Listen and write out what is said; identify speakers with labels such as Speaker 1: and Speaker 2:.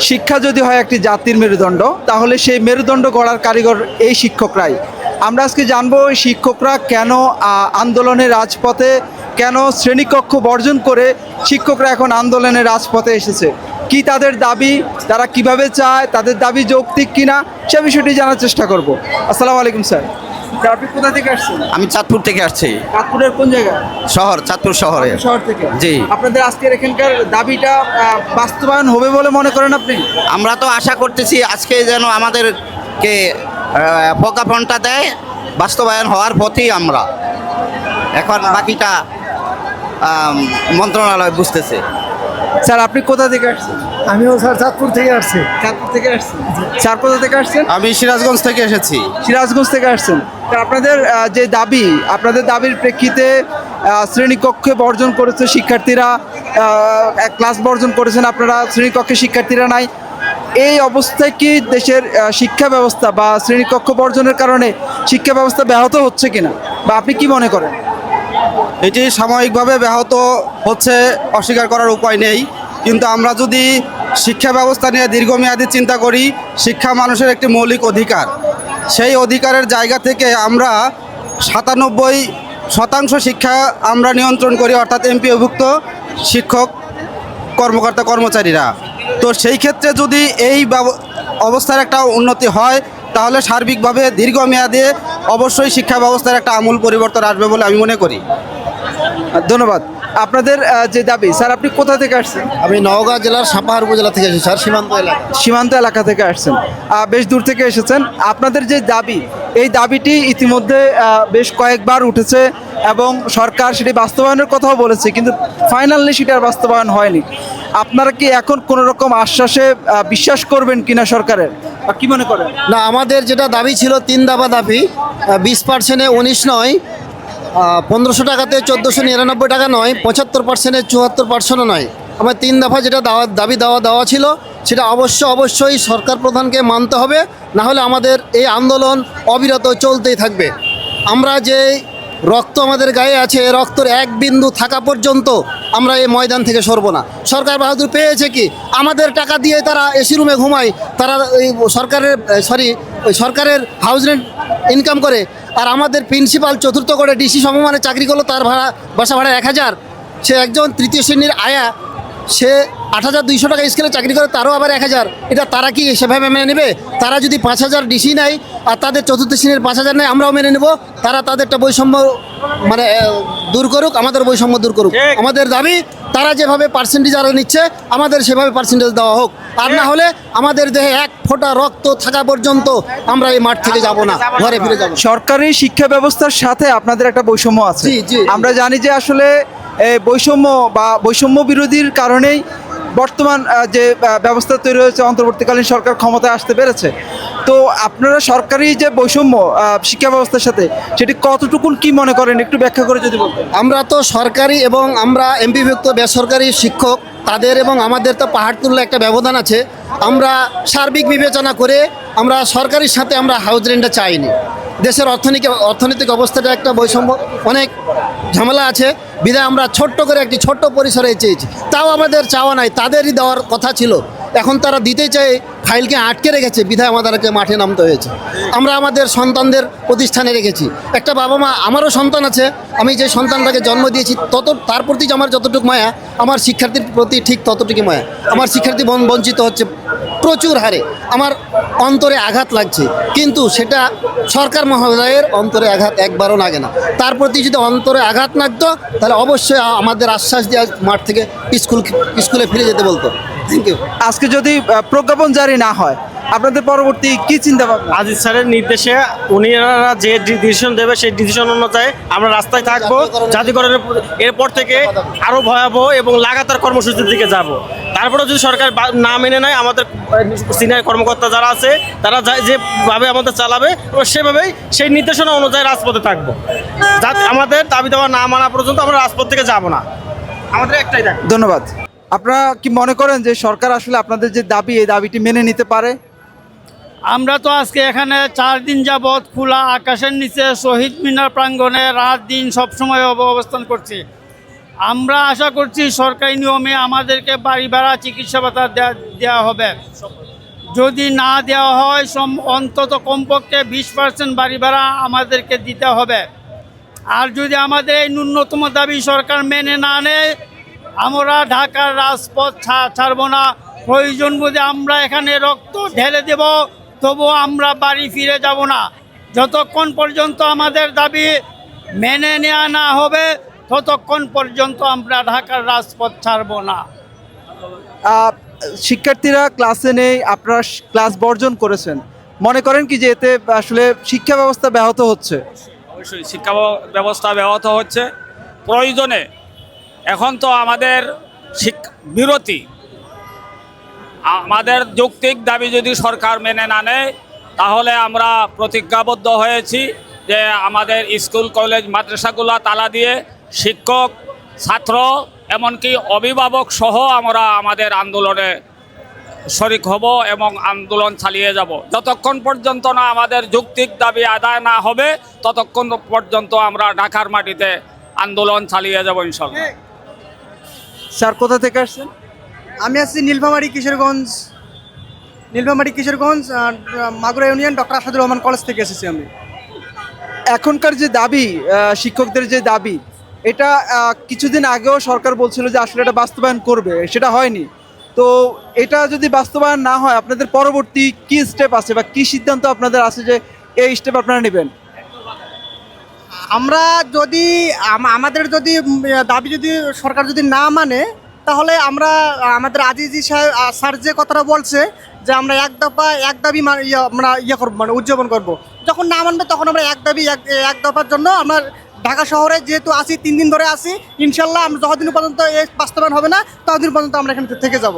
Speaker 1: শিক্ষা যদি হয় একটি জাতির মেরুদণ্ড তাহলে সেই মেরুদণ্ড গড়ার কারিগর এই শিক্ষকরাই। আমরা আজকে জানব শিক্ষকরা কেন আহ, আন্দোলনের রাজপথে কেন শ্রেণীকক্ষ বর্জন করে শিক্ষকরা এখন আন্দোলনের রাজপথে এসেছে? কি তাদের দাবি তারা কীভাবে চায় তাদের দাবি যৌক্তিক কিনা সে বিষয়টি জানার চেষ্টা করব। আসসালামু আলাইকুম স্যার, আপনি কোথা থেকে আসছেন?
Speaker 2: আমি চাঁদপুর থেকে আসছি।
Speaker 1: কানপুরের কোন জায়গায়
Speaker 2: শহর চাঁদপুর শহরে।
Speaker 1: শহর থেকে?
Speaker 2: জি।
Speaker 1: আপনাদের আজকের এখানকার দাবিটা বাস্তবায়ন হবে বলে মনে করেন আপনি?
Speaker 2: আমরা তো আশা করতেছি আজকে যেন আমাদেরকে প্রজ্ঞাপনটা দেয় বাস্তবায়ন হওয়ার পথেই আমরা। এখন বাকিটা মন্ত্রণালয় বুঝতেছে।
Speaker 1: স্যার আপনি কোথা থেকে আসছেন?
Speaker 3: আমিও স্যার চাঁদপুর থেকে আসছি।
Speaker 1: চাঁদপুর থেকে আসছেন? স্যার কোথা থেকে আসছেন?
Speaker 2: আমি সিরাজগঞ্জ থেকে এসেছি।
Speaker 1: সিরাজগঞ্জ থেকে আসছেন। আপনাদের যে দাবি আপনাদের দাবির প্রেক্ষিতে শ্রেণীকক্ষে বর্জন করেছে শিক্ষার্থীরা এক ক্লাস বর্জন করেছেন আপনারা শ্রেণীকক্ষে শিক্ষার্থীরা নাই। এই অবস্থায় কি দেশের শিক্ষা ব্যবস্থা বা শ্রেণীকক্ষ বর্জনের কারণে শিক্ষা ব্যবস্থা ব্যাহত হচ্ছে কিনা? বা আপনি কি মনে করেন?
Speaker 4: এটি সাময়িকভাবে ব্যাহত হচ্ছে, অস্বীকার করার উপায় নেই। কিন্তু আমরা যদি শিক্ষা ব্যবস্থা নিয়ে দীর্ঘমেয়াদী চিন্তা করি, শিক্ষা মানুষের একটি মৌলিক অধিকার। সেই অধিকারের জায়গা থেকে আমরা সাতানব্বই শতাংশ শিক্ষা আমরা নিয়ন্ত্রণ করি, অর্থাৎ এমপিওভুক্ত শিক্ষক, কর্মকর্তা, কর্মচারীরা। তো সেই ক্ষেত্রে যদি এই অবস্থার একটা উন্নতি হয়, তাহলে সার্বিকভাবে দীর্ঘমেয়াদে অবশ্যই শিক্ষা ব্যবস্থার একটা আমূল পরিবর্তন আসবে বলে আমি মনে করি।
Speaker 1: ধন্যবাদ। আপনাদের যে দাবি স্যার আপনি কোথা থেকে আসছেন?
Speaker 3: আমি নওগাঁ জেলার সাপাহার উপজেলা থেকে এসেছি স্যার সীমান্ত এলাকা।
Speaker 1: সীমান্ত এলাকা থেকে আসছেন। বেশ দূর থেকে এসেছেন। আপনাদের যে দাবি এই দাবিটি ইতিমধ্যে বেশ কয়েকবার উঠেছে এবং সরকার সেটি বাস্তবায়নের কথাও বলেছে কিন্তু ফাইনালি সেটার বাস্তবায়ন হয়নি। আপনারা কি এখন কোনো রকম আশ্বাসে বিশ্বাস করবেন কিনা সরকারের? বা কি মনে করেন?
Speaker 3: না আমাদের যেটা দাবি ছিল তিন দাবা দাবি বিশ পার্সেন্টে উনিশ নয় পনেরোশো টাকাতে চোদ্দোশো নিরানব্বই টাকা নয়, পঁচাত্তর পার্সেন্টের চুয়াত্তর পার্সেন্টও নয়। আমার তিন দফা যেটা দাওয়া দাবি দেওয়া দেওয়া ছিল, সেটা অবশ্য অবশ্যই সরকার প্রধানকে মানতে হবে, না হলে আমাদের এই আন্দোলন অবিরত চলতেই থাকবে। আমরা যে রক্ত আমাদের গায়ে আছে রক্তর এক বিন্দু থাকা পর্যন্ত আমরা এই ময়দান থেকে সরব না। সরকার বাহাদুর পেয়েছে কি? আমাদের টাকা দিয়ে তারা এসি রুমে ঘুমায়, তারা সরকারের সরি সরকারের হাউস রেন্ট ইনকাম করে আর আমাদের প্রিন্সিপাল চতুর্থ করে ডিসি সমমানে চাকরি করল, তার ভাড়া, বাসা ভাড়া এক হাজার। সে একজন তৃতীয় শ্রেণির আয়া। সে আট হাজার দুইশো টাকা স্কেলে চাকরি করে তারও আবার এক হাজার। এটা তারা কি সেভাবে মেনে নেবে? তারা যদি পাঁচ হাজার ডিসি নেয় আর তাদের চতুর্থ শ্রেণির পাঁচ হাজার নেয় আমরাও মেনে নেব। তারা তাদেরটা বৈষম্য মানে দূর করুক আমাদের বৈষম্য দূর করুক। আমাদের দাবি তারা যেভাবে পার্সেন্টেজ আরও নিচ্ছে আমাদের সেভাবে পার্সেন্টেজ দেওয়া হোক। আর না হলে আমাদের দেহে এক ফোঁটা রক্ত থাকা পর্যন্ত আমরা এই মাঠ থেকে যাব না ঘরে ফিরে যাব
Speaker 1: সরকারি শিক্ষা ব্যবস্থার সাথে আপনাদের একটা বৈষম্য আছে। আমরা জানি যে আসলে বৈষম্য বা বৈষম্য বিরোধীর কারণেই বর্তমান যে ব্যবস্থা তৈরি হয়েছে অন্তর্বর্তীকালীন সরকার ক্ষমতায় আসতে পেরেছে। তো আপনারা সরকারি যে বৈষম্য শিক্ষা ব্যবস্থার সাথে, সেটি কতটুকুন কি মনে করেন? একটু ব্যাখ্যা করে যদি বলতেন।
Speaker 3: আমরা তো সরকারি এবং আমরা এমপিভুক্ত বেসরকারি শিক্ষক, তাদের এবং আমাদের তো পাহাড় তুললে একটা ব্যবধান আছে। আমরা সার্বিক বিবেচনা করে আমরা সরকারির সাথে আমরা হাউস রেন্টটা চাইনি। দেশের অর্থনীতি, অর্থনৈতিক অবস্থাটা একটা বৈষম্য, অনেক ঝামেলা আছে। বিধায় আমরা ছোট্ট করে একটি ছোট্ট পরিসরে চেয়েছি। তাও আমাদের চাওয়া নাই, তাদেরই দেওয়ার কথা ছিল। এখন তারা দিতে চায় ফাইলকে আটকে রেখেছে, বিধায় আমাদেরকে মাঠে নামতে হয়েছে। আমরা আমাদের সন্তানদের প্রতিষ্ঠানে রেখেছি। একটা বাবা মা, আমারও সন্তান আছে, আমি যে সন্তানটাকে জন্ম দিয়েছি, তত, তার প্রতি আমার যতটুকু মায়া, আমার শিক্ষার্থীর প্রতি ঠিক ততটুকু মায়া। আমার শিক্ষার্থী বঞ্চিত হচ্ছে প্রচুর হারে। আমার অন্তরে আঘাত লাগছে কিন্তু সেটা সরকার মহোদয়ের অন্তরে আঘাত একবারও লাগে না। তার প্রতি যদি অন্তরে আঘাত লাগতো তাহলে অবশ্যই আমাদের আশ্বাস দিয়ে মাঠ থেকে স্কুল স্কুলে ফিরে যেতে বলতো। থ্যাংক ইউ
Speaker 1: আজকে যদি প্রজ্ঞাপন জারি না হয় আপনাদের পরবর্তী কি চিন্তা ভাবনা?
Speaker 5: আজিজ স্যারের নির্দেশে উনিরা যে ডিসিশন দেবে সেই ডিসিশন অনুযায়ী আমরা রাস্তায় থাকব। জাতিকরণের এরপর থেকে আরও ভয়াবহ এবং লাগাতার কর্মসূচির দিকে যাব। তারপরে যদি সরকার না মেনে নেয় আমাদের সিনিয়র কর্মকর্তা যারা আছে তারা যা- যেভাবে আমাদের চালাবে এবং সেভাবেই সেই নির্দেশনা অনুযায়ী রাজপথে থাকব। যাতে আমাদের দাবি দেওয়া না মানা পর্যন্ত আমরা রাজপথ থেকে যাব না। আমাদের একটাই দেখ
Speaker 1: ধন্যবাদ। আপনারা কি মনে করেন যে সরকার আসলে আপনাদের যে দাবি এই দাবিটি মেনে নিতে পারে?
Speaker 6: আমরা তো আজকে এখানে চার দিন যাবৎ খোলা আকাশের নিচে শহীদ মিনার প্রাঙ্গণে রাত দিন সবসময় অব- অবস্থান করছি। আমরা আশা করছি সরকারি নিয়মে আমাদেরকে বাড়ি ভাড়া চিকিৎসা ভাতা দেওয়া হবে। যদি না দেওয়া হয়, সম অন্তত কমপক্ষে বিশ পার্সেন্ট বাড়ি ভাড়া আমাদেরকে দিতে হবে। আর যদি আমাদের এই ন্যূনতম দাবি সরকার মেনে না নেয়, আমরা ঢাকার রাজপথ ছাড়বো না। প্রয়োজন বোধে আমরা এখানে রক্ত ঢেলে দেব তবুও আমরা বাড়ি ফিরে যাব না। যতক্ষণ পর্যন্ত আমাদের দাবি মেনে নেওয়া না হবে ততক্ষণ পর্যন্ত আমরা ঢাকার রাজপথ ছাড়বো না।
Speaker 1: শিক্ষার্থীরা ক্লাসে নেই আপনারা ক্লাস বর্জন করেছেন। মনে করেন কি যে এতে আসলে শিক্ষা ব্যবস্থা ব্যাহত হচ্ছে?
Speaker 7: অবশ্যই শিক্ষা ব্যবস্থা ব্যাহত হচ্ছে। প্রয়োজনে এখন তো আমাদের শিক- বিরতি। আমাদের যৌক্তিক দাবি যদি সরকার মেনে না নেয় তাহলে আমরা প্রতিজ্ঞাবদ্ধ হয়েছি যে আমাদের স্কুল কলেজ মাদ্রাসাগুলো তালা দিয়ে শিক্ষক ছাত্র এমনকি অভিভাবক সহ আমরা আমাদের আন্দোলনে শরিক হব এবং আন্দোলন চালিয়ে যাব। যতক্ষণ পর্যন্ত না আমাদের যৌক্তিক দাবি আদায় না হবে ততক্ষণ পর্যন্ত আমরা ঢাকার মাটিতে আন্দোলন চালিয়ে যাব ইনশাল্লাহ
Speaker 1: স্যার কোথা থেকে আসছেন?
Speaker 8: আমি আছি Nilphamari Kishoreganj. Nilphamari Kishoreganj Magura union doctor Asadur Rahman college থেকে এসেছি আমি।
Speaker 1: এখনকার যে দাবি শিক্ষকদের যে দাবি এটা কিছুদিন আগেও সরকার বলছিল যে আসলে এটা বাস্তবায়ন করবে সেটা হয়নি তো এটা যদি বাস্তবায়ন না হয় আপনাদের পরবর্তী কি স্টেপ আছে বা কি সিদ্ধান্ত আপনাদের আছে যে এই স্টেপ আপনারা নেবেন
Speaker 8: আমরা যদি আমাদের যদি দাবি যদি সরকার যদি না মানে তাহলে আমরা আমাদের আজিজি সাহেব স্যার যে কথাটা বলছে যে আমরা এক দফা এক দাবি ইয়ে, আমরা ইয়ে করব মানে উদযাপন করব। যখন না মানবে তখন আমরা এক দাবি এক দফার জন্য আমরা ঢাকা শহরে যেহেতু আসি তিন দিন ধরে আসি ইনশাল্লাহ আমরা যতদিন পর্যন্ত এই বাস্তবায়ন হবে না, ততদিন পর্যন্ত আমরা এখানে থেকে যাব।